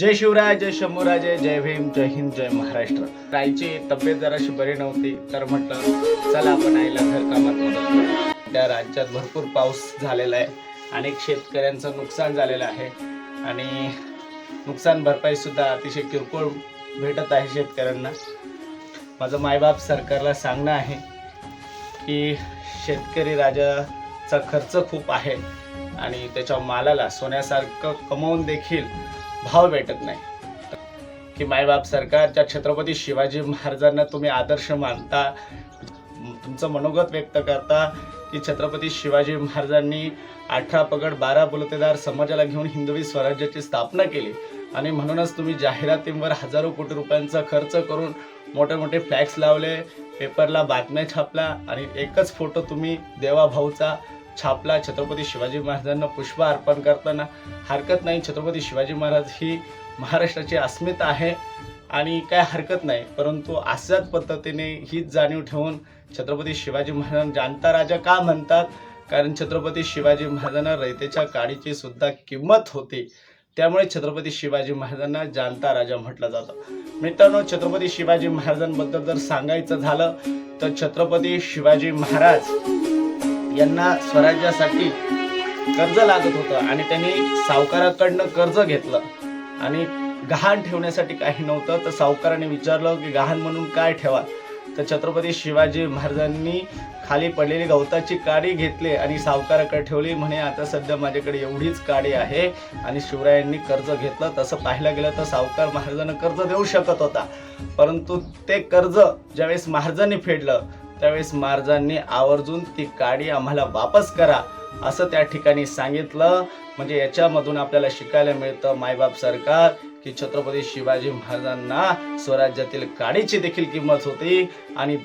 जय शिवराय जय शंभूराजे जय भीम जय हिंद जय महाराष्ट्र. आईची तब्येत जराशी बरी नव्हती तर म्हटलं चला आपण आईला घरकामात मदत त्या राज्यात भरपूर पाऊस झालेला आहे अनेक शेतकऱ्यांचं नुकसान झालेलं आहे. आणि नुकसान भरपाई सुद्धा अतिशय किरकोळ भेटत आहे शेतकऱ्यांना. माझं मायबाप सरकारला सांगणं आहे की शेतकरी राजा चा खर्च खूप आहे आणि त्याच्या मालाला सोन्यासारखं कमवून देखील भाव भेटत नाही. की मायबाप सरकारच्या छत्रपती शिवाजी महाराजांना तुम्ही आदर्श मानता तुमचं मनोगत व्यक्त करता की छत्रपती शिवाजी महाराजांनी अठरा पगड बारा बुलतेदार समाजाला घेऊन हिंदवी स्वराज्याची स्थापना केली. आणि म्हणूनच तुम्ही जाहिरातींवर हजारो कोटी रुपयांचा खर्च करून मोठे मोठे फ्लॅक्स लावले पेपरला बातम्या छापला आणि एकच फोटो तुम्ही देवाभाऊचा छापला. छत्रपती शिवाजी महाराजांना पुष्प अर्पण करताना हरकत नाही. छत्रपती शिवाजी महाराज ही महाराष्ट्राची अस्मिता आहे आणि काय हरकत नाही. परंतु अशाच पद्धतीने हीच जाणीव ठेवून छत्रपती शिवाजी महाराज जाणता राजा का म्हणतात? कारण छत्रपती शिवाजी महाराजांना रयतेच्या काडीची सुद्धा किंमत होती. त्यामुळे छत्रपती शिवाजी महाराजांना जाणता राजा म्हटलं जातं. मित्रांनो छत्रपती शिवाजी महाराजांबद्दल जर सांगायचं झालं तर छत्रपती शिवाजी महाराज यांना स्वराज्यासाठी कर्ज लागत होतं आणि त्यांनी सावकाराकडनं कर्ज घेतलं. आणि गहाण ठेवण्यासाठी काही नव्हतं तर सावकाराने विचारलं की गहाण म्हणून काय ठेवा? तर छत्रपती शिवाजी महाराजांनी खाली पडलेली गवताची काडी घेतली आणि सावकाराकडे ठेवली म्हणे आता सध्या माझ्याकडे एवढीच काडी आहे आणि शिवरायांनी कर्ज घेतलं. तसं पाहायला गेलं तर सावकार महाराजांना कर्ज देऊ शकत होता. परंतु ते कर्ज ज्यावेळेस महाराजांनी फेडलं त्यावेळेस महाराजांनी आवर्जून ती काडी आम्हाला वापस करा असं त्या ठिकाणी सांगितलं. म्हणजे याच्यामधून आपल्याला शिकायला मिळतं मायबाप सरकार की छत्रपती शिवाजी महाराजांना स्वराज्यातील काडीची देखील किंमत होती आणि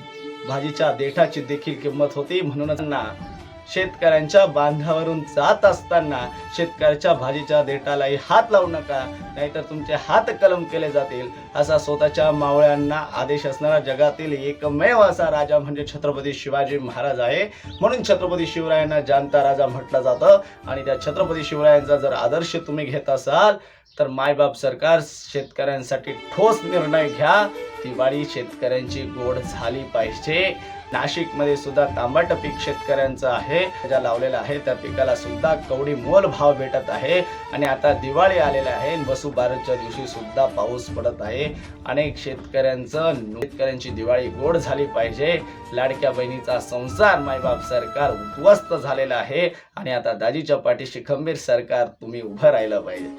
भाजीच्या देठाची देखील किंमत होती म्हणूनच ना. शेतकऱ्यांच्या बांधावरून जात असताना शेतकऱ्याच्या भाजीच्या देठालाही हात लावू नका नाहीतर तुमचे हात कलम केले जातील. असा स्वतःच्या मावळ्यांना आदेश असणारा जगातील एकमेव असा राजा म्हणजे छत्रपती शिवाजी महाराज आहे. म्हणून छत्रपती शिवरायांना जाणता राजा म्हटलं जातं. आणि त्या छत्रपती शिवरायांचा जर आदर्श तुम्ही घेत असाल तर मायबाप सरकार शेतकऱ्यांसाठी ठोस निर्णय घ्या. दिवाळी शेतकऱ्यांची गोड झाली पाहिजे. नाशिकमध्ये सुद्धा तांबट पीक शेतकऱ्यांचं आहे. ज्या लावलेलं आहे त्या पिकाला सुद्धा कवडी मोल भाव भेटत आहे. आणि आता दिवाळी आलेलं आहे. वसुबारसच्या दिवशी सुद्धा पाऊस पडत आहे. अनेक शेतकऱ्यांचं शेतकऱ्यांची दिवाळी गोड झाली पाहिजे. लाडक्या बहिणीचा संसार मायबाप सरकार उद्ध्वस्त झालेला आहे. आणि आता दाजीच्या पाठीशी खंबीर सरकार तुम्ही उभं राहिलं पाहिजे.